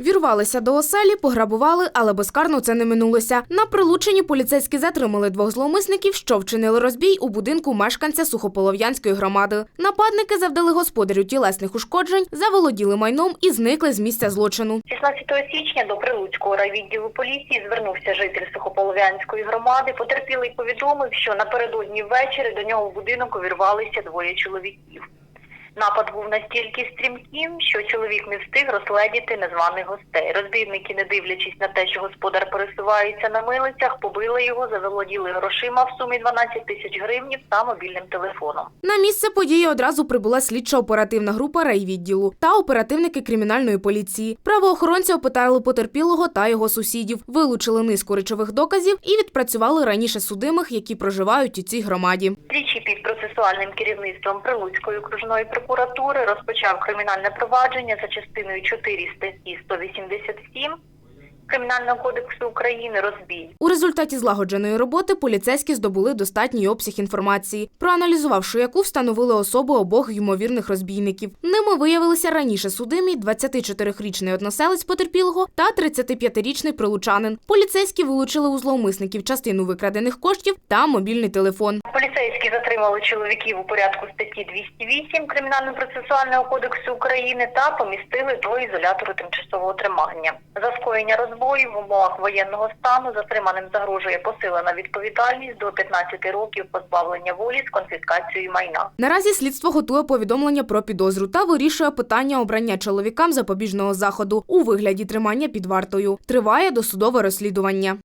Вірвалися до оселі, пограбували, але безкарно це не минулося. На прилученні поліцейські затримали двох зловмисників, що вчинили розбій у будинку мешканця Сухополов'янської громади. Нападники завдали господарю тілесних ушкоджень, заволоділи майном і зникли з місця злочину. 16 січня до Прилуцького райвідділу поліції звернувся житель Сухополов'янської громади. Потерпілий повідомив, що напередодні ввечері до нього в будинок увірвалися двоє чоловіків. Напад був настільки стрімким, що чоловік не встиг розгледіти незваних гостей. Розбійники, не дивлячись на те, що господар пересувається на милицях, побили його, заволоділи грошима в сумі 12 тисяч гривнів та мобільним телефоном. На місце події одразу прибула слідчо-оперативна група райвідділу та оперативники кримінальної поліції. Правоохоронці опитали потерпілого та його сусідів, вилучили низку речових доказів і відпрацювали раніше судимих, які проживають у цій громаді. Під процесуальним керівництвом Прилуцької окружної прокуратури розпочав кримінальне провадження за частиною 4 статті 187 Кримінального кодексу України розбій. У результаті злагодженої роботи поліцейські здобули достатній обсяг інформації, проаналізувавши яку встановили особи обох ймовірних розбійників. Ними виявилися раніше судимі 24-річний односелець потерпілого та 35-річний прилучанин. Поліцейські вилучили у зловмисників частину викрадених коштів та мобільний телефон. Затримали чоловіків у порядку статті 208 Кримінально-процесуального кодексу України та помістили до ізолятору тимчасового тримання. За скоєння розбою в умовах воєнного стану затриманим загрожує посилена відповідальність до 15 років позбавлення волі з конфіскацією майна. Наразі слідство готує повідомлення про підозру та вирішує питання обрання чоловікам запобіжного заходу у вигляді тримання під вартою. Триває досудове розслідування.